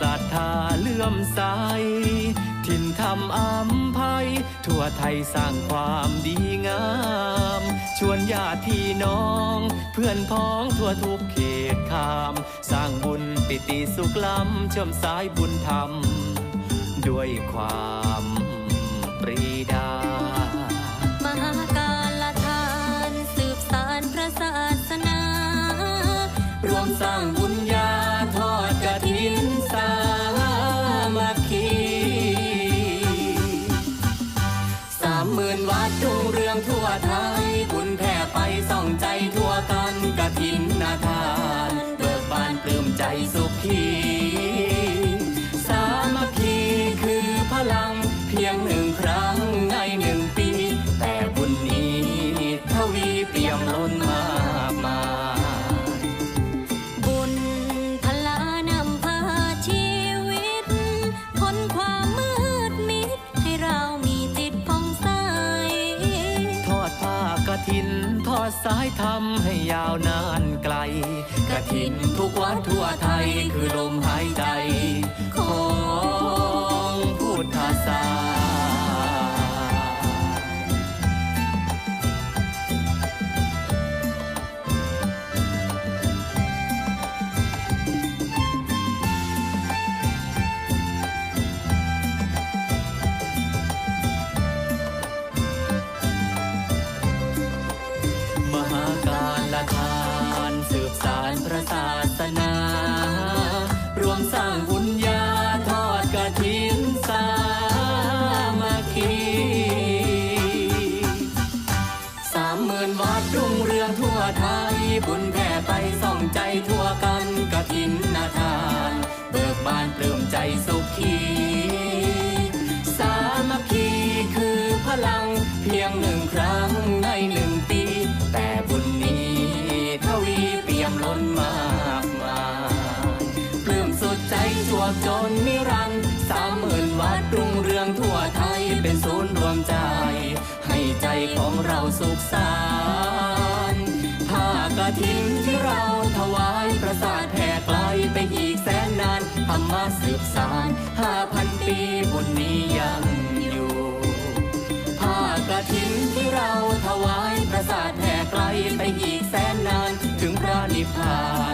ศรัทธาเลื่อมใส ถิ่นธรรมอัมภัย ทั่วไทยสร้างความดีงาม ชวนญาติพี่น้อง เพื่อนพ้องทั่วทุกเขตขาม สร้างบุญปิติสุขล้ำเชื่อมสายบุญธรรม ด้วยความปรีดา มากมายบุญพลานำพาชีวิตพ้นความมืดมิด ให้เรามีจิตผ่องใส ทอดผ้ากระถิน ทอดสายธรรมให้ยาวนานไกลกระถินทุกวัดทั่วไทยคือลมหายใจของ วัดรุ่งเรืองทั่วไทย บุญแผ่ไปส่องใจทั่วกันกระถินนาทาน เบิกบานปลื้มใจสุขีสามัคคีคือพลังเพียงหนึ่งครั้งในหนึ่งปี แต่บุญนี้ทวีเปี่ยมล้นมากมายปลื้มสุดใจจวบจนนิรันดร์สามหมื่นวัดรุ่งเรืองทั่วไทยเป็นศูนย์รวมใจ ใจของเราสุขสานผ้ากระถินที่เราถวายประสาทแผ่ไกลไปอีกแสนนานธรรมะสืบสานห้าพันปีบุญนี้ยังอยู่ผ้ากระถินที่เราถวายประสาทแผ่ไกลไปอีกแสนนานถึงพระนิพพาน